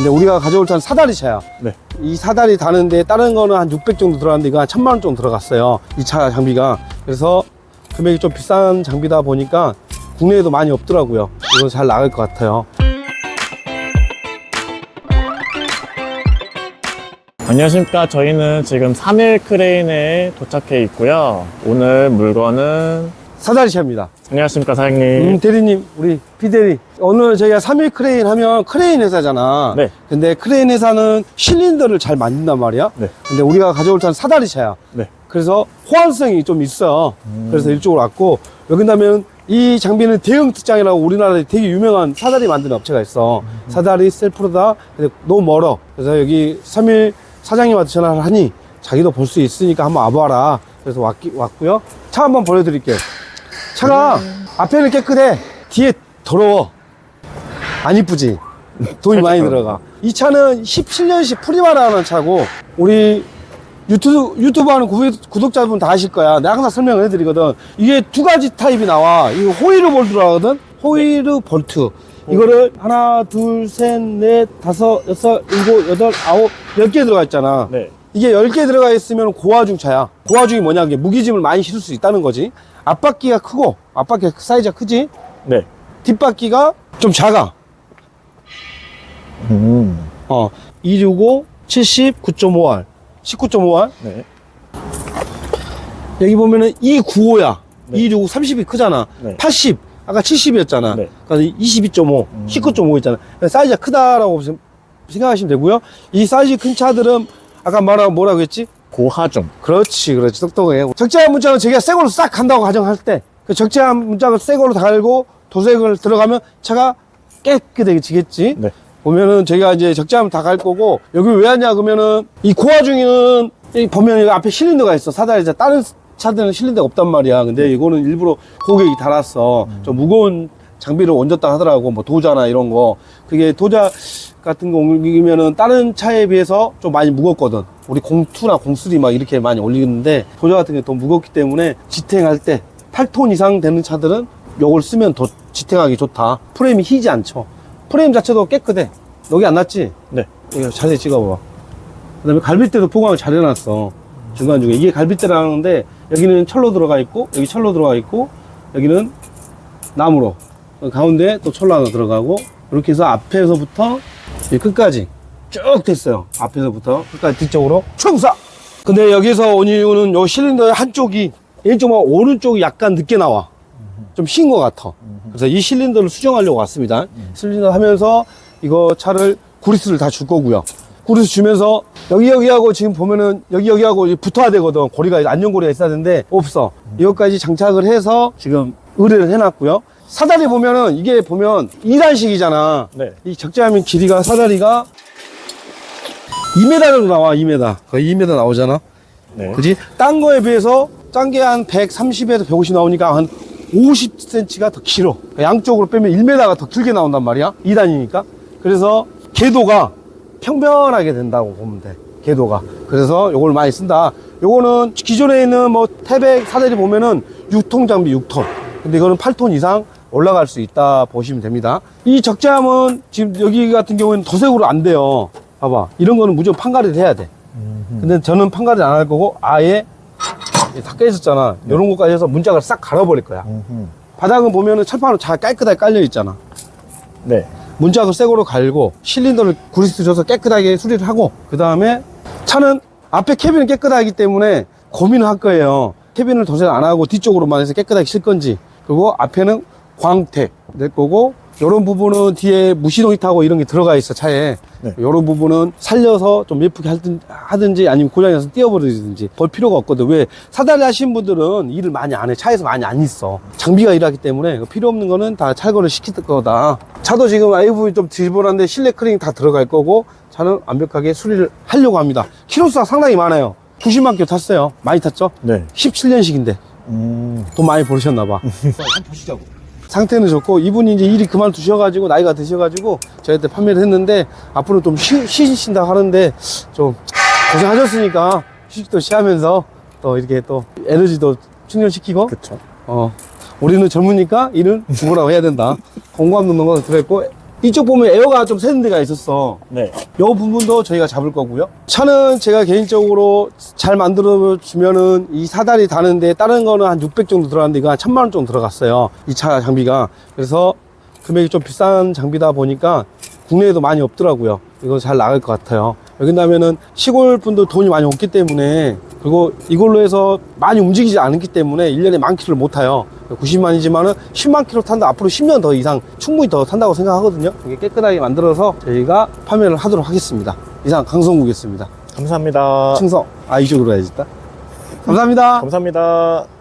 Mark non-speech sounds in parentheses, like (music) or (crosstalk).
근데 우리가 가져올 차는 사다리 차야. 네. 이 사다리 다는데 다른 거는 한 600 정도 들어갔는데 이거 한 1000만 원 정도 들어갔어요. 이 차 장비가. 그래서 금액이 좀 비싼 장비다 보니까 국내에도 많이 없더라고요. 이거 잘 나갈 것 같아요. 안녕하십니까. 저희는 지금 3일 크레인에 도착해 있고요. 오늘 물건은 사다리 차입니다. 안녕하십니까 사장님. 음, 대리님, 우리 피대리. 오늘 저희가 3일 크레인 하면 크레인 회사잖아. 네. 근데 크레인 회사는 실린더를 잘 만든단 말이야. 네. 근데 우리가 가져올 차는 사다리 차야. 네. 그래서 호환성이 좀 있어. 음. 그래서 이쪽으로 왔고, 여기 다면 이 장비는 대형 특장이라고 우리나라에 되게 유명한 사다리 만드는 업체가 있어. 사다리 셀프로다. 근데 너무 멀어. 그래서 여기 3일 사장님한테 전화를 하니 자기도 볼 수 있으니까 한번 와봐라. 그래서 왔, 왔고요. 차 한번 보여드릴게요. 차가 앞에는 깨끗해. 뒤에 더러워. 안 이쁘지? 돈이 많이 들어가. 이 차는 17년식 프리마라는 차고, 우리 유튜브, 유튜브 하는 구독- 구독자분 다 아실 거야. 내가 항상 설명을 해드리거든. 이게 두 가지 타입이 나와. 이거 호이르 볼트라고 하거든? 호이르 볼트. 이거를 하나, 둘, 셋, 넷, 다섯, 여섯, 일곱, 여덟, 아홉, 열 개 들어가 있잖아. 네. 이게 10개 들어가 있으면 고화중 차야. 고화중이 뭐냐, 이게 무게짐을 많이 실을 수 있다는 거지. 앞바퀴가 크고, 앞바퀴 사이즈가 크지? 네. 뒷바퀴가 좀 작아. 음. 어, 265, 70, 9.5R. 19.5R. 네. 여기 보면은 295야. 네. 265, 30이 크잖아. 네. 80. 아까 70이었잖아. 네. 그래서 22.5, 음. 19.5 있잖아. 사이즈가 크다라고 생- 생각하시면 되고요. 이 사이즈 큰 차들은 아까 말한 뭐라고 했지? 고하중. 그렇지, 그렇지. 똑똑해. 적재한 문짝은 저기가 새 걸로 싹 간다고 가정할 때, 그 적재한 문짝을 새 걸로 달고 도색을 들어가면 차가 깨끗해지겠지. 네. 보면은 저희가 이제 적재하면 다 갈 거고, 여기 왜 왔냐, 그러면은, 이 고화 중에는, 이 보면 여기 앞에 실린더가 있어. 사다리 자. 다른 차들은 실린더가 없단 말이야. 근데 이거는 일부러 고객이 달았어. 좀 무거운 장비를 얹었다 하더라고. 뭐 도자나 이런 거. 그게 도자 같은 거 옮기면은 다른 차에 비해서 좀 많이 무겁거든. 우리 공투나 공쓰리 막 이렇게 많이 올리는데 도자 같은 게 더 무겁기 때문에 지탱할 때 8톤 이상 되는 차들은 요걸 쓰면 더 지탱하기 좋다. 프레임이 휘지 않죠. 프레임 자체도 깨끗해. 여기 안 났지? 네. 여기 자세히 찍어봐. 그 다음에 갈빗대도 포장을 잘 해놨어. 중간중간. 이게 갈빗대라는데 여기는 철로 들어가 있고 여기 철로 들어가 있고 여기는 나무로 가운데 또 철로 하나 들어가고 이렇게 해서 앞에서부터 이 끝까지 쭉 됐어요. 앞에서부터 끝까지 뒤쪽으로 충사. 근데 여기서 온 이유는 요 실린더의 한쪽이 왼쪽만 오른쪽이 약간 늦게 나와. 좀흰것 같아. 그래서 이 실린더를 수정하려고 왔습니다. 실린더 하면서 이거 차를 구리스를 다 줄 거고요. 구리스 주면서 여기 여기하고 지금 보면은 여기 여기하고 붙어야 되거든. 고리가 안전고리가 있어야 되는데 없어. 이것까지 장착을 해서 지금 의뢰를 해놨고요. 사다리 보면은 이게 보면 2단식이잖아. 네. 이 적재하면 길이가 사다리가 2m 정도 나와. 2m. 거의 2m 나오잖아. 네. 그지? 딴 거에 비해서 짠 게 한 130에서 150 나오니까 한 50cm가 더 길어. 그러니까 양쪽으로 빼면 1m가 더 길게 나온단 말이야. 2단이니까. 그래서 궤도가 평변하게 된다고 보면 돼. 궤도가. 그래서 요걸 많이 쓴다. 요거는 기존에 있는 뭐 태백 사다리 보면은 6톤 장비 6톤. 근데 이거는 8톤 이상 올라갈 수 있다 보시면 됩니다. 이 적재함은 지금 여기 같은 경우에는 도색으로 안 돼요. 봐봐. 이런 거는 무조건 판가리를 해야 돼. 근데 저는 판가리 안할 거고 아예 다 깨졌잖아. 이런 것까지 해서 문짝을 싹 갈아버릴 거야. 바닥은 보면은 철판으로 잘 깔끔하게 깔려 있잖아. 네. 문짝을 새 거로 갈고 실린더를 구리스 줘서 깨끗하게 수리를 하고 그 다음에 차는 앞에 캐빈은 깨끗하기 때문에 고민을 할 거예요. 캐빈을 도색 안 하고 뒤쪽으로만 해서 깨끗하게 실 건지 그리고 앞에는 광택 낼 거고 이런 부분은 뒤에 무시동 히트하고 이런 게 들어가 있어 차에. 네. 이런 부분은 살려서 좀 예쁘게 하든- 하든지 아니면 고장에서 띄워버리든지 볼 필요가 없거든. 왜? 사다리 하신 분들은 일을 많이 안 해. 차에서 많이 안 있어. 장비가 일하기 때문에 필요 없는 거는 다 찰거를 시킬 거다. 차도 지금 IVV 좀 지저분한데 실내 크링 다 들어갈 거고 차는 완벽하게 수리를 하려고 합니다. 키로수가 상당히 많아요. 90만 킬로 탔어요. 많이 탔죠? 네. 17년식인데. 음. 돈 많이 버으셨나 봐. (laughs) 한번 보시자고. 상태는 좋고 이분이 이제 일이 그만두셔가지고 나이가 드셔가지고 저희한테 판매를 했는데 앞으로 좀 쉬, 쉬신다 하는데 좀 고생하셨으니까 휴식도 취하면서 또 이렇게 또 에너지도 충전시키고 그쵸. 어 우리는 젊으니까 일은 죽으라고 해야 된다. 공감도 넣은 거 들어있고 이쪽 보면 에어가 좀 새는 데가 있었어. 네. 이 부분도 저희가 잡을 거고요. 차는 제가 개인적으로 잘 만들어 주면은 이 사다리 다는데 다른 거는 한 600 정도 들어갔는데 이거 한 1000만 원 정도 들어갔어요. 이 차 장비가. 그래서 금액이 좀 비싼 장비다 보니까 국내에도 많이 없더라고요. 이거 잘 나갈 것 같아요. 여기 나면은 시골 분들 돈이 많이 없기 때문에 그리고 이걸로 해서 많이 움직이지 않기 때문에 1년에 만 킬로를 못 타요. 90만이지만은 10만 킬로 탄다 앞으로 10년 더 이상 충분히 더 탄다고 생각하거든요. 이게 깨끗하게 만들어서 저희가 판매를 하도록 하겠습니다. 이상 강성국이었습니다. 감사합니다. 충성. 아 이쪽으로 해야겠다. 감사합니다. 감사합니다.